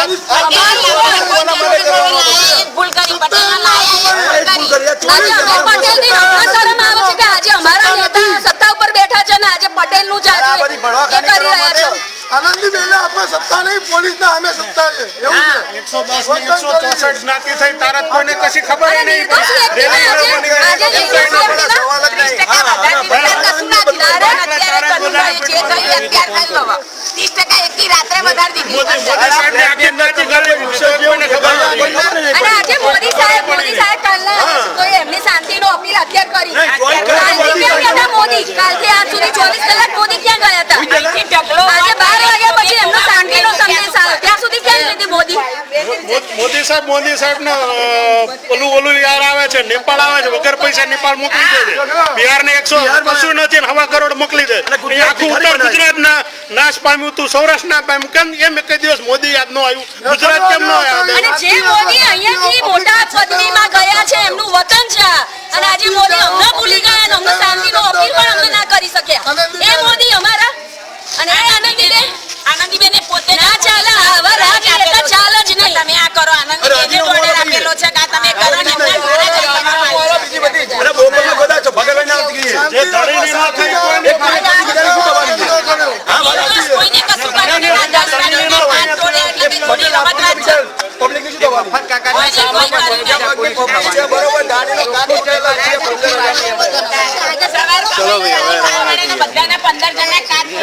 Police ભૂલ કરી આજે અમારા નેતા સત્તા ઉપર બેઠા છે ને આજે ભડવાખાની એ કરી રહ્યા છે. આનંદી બેને આપણે સત્તા નહીં પોલીસના અમે સત્તા છે. એવું છે. એકસો દસની એકસો ચોસઠ જ્ઞાતિ થઈ તારા કોઈને કશી ખબર નહીં નિર્દોષ વ્યક્તિને રેલી આજે- લડવાની આજે કઈ નિર્દોષ ખબર વ્યક્તિના સવાલ જ નહીં. ટકા વધારે દીધા કશું ના દીધા. તારે અત્યારે કનું થયું છે, એ ત્રીસ ટકા એકી રાત્રે વધારે દીધી. અને આજે મોદી સાહેબ મોદી સાહેબ કાલના તો એમની શાંતિનો અપીલ અત્યારે કરી. મોદી? કાલથી આજ સુધી ચોવીસ કલાક મોદી ક્યાં ગયા મોદી સાહેબ મોદી સાહેબ ને ઓલું ઓલું યાર આવે છે નેપાળ આવે છે વગર પૈસા નેપાળ મોકલી દે છે. બિહાર ને એકસો કશું નથી હવા કરોડ મોકલી દે. આખું ઉત્તર ગુજરાત ના નાશ પામ્યું તું સૌરાષ્ટ્ર ના પામ્યું. કેમ એમ એક દિવસ મોદી યાદ નો આવ્યું? ગુજરાત કેમ નો યાદ અને જે મોદી અહીંયાથી મોટા પદવીમાં ગયા છે એમનું વતન છે. અને આજે મોદી અમને ભૂલી ગયા અને અમને શાંતિનો અપીલ પણ અમે ના કરી શક્યા એ મોદી અમારા અને એ આનંદીબેન આનંદીબેને પોતે ના ચાલે આવા રાજનેતા ચાલે જ નહીં તમે આ કરો આનંદીબેને order આપેલો છે કે આ તમે કરો ને એમના દ્વારા જ તમારું આવ્યું. બીજી બધી અરે બોમ્બેમાં બધા છો ભગવાન ના આવતી ગઈ જે ધણીની ના થઈ કોઈને હા વાત સાચી છે. કોઈને કશું કર્યું નહીં. આ દસ વાગ્યાની વાત તોડે એટલે કે થોડી રમત વાત છે. પબ્લિક ને શું થવાનું? કોઈને કોઈ કર્યું નહીં. છે બરોબર દાડીનો કાઢી ઉઠેલા છે પંદર હજાર. સવારે સવારે બધાના પંદર જણા કાચ ફોડે.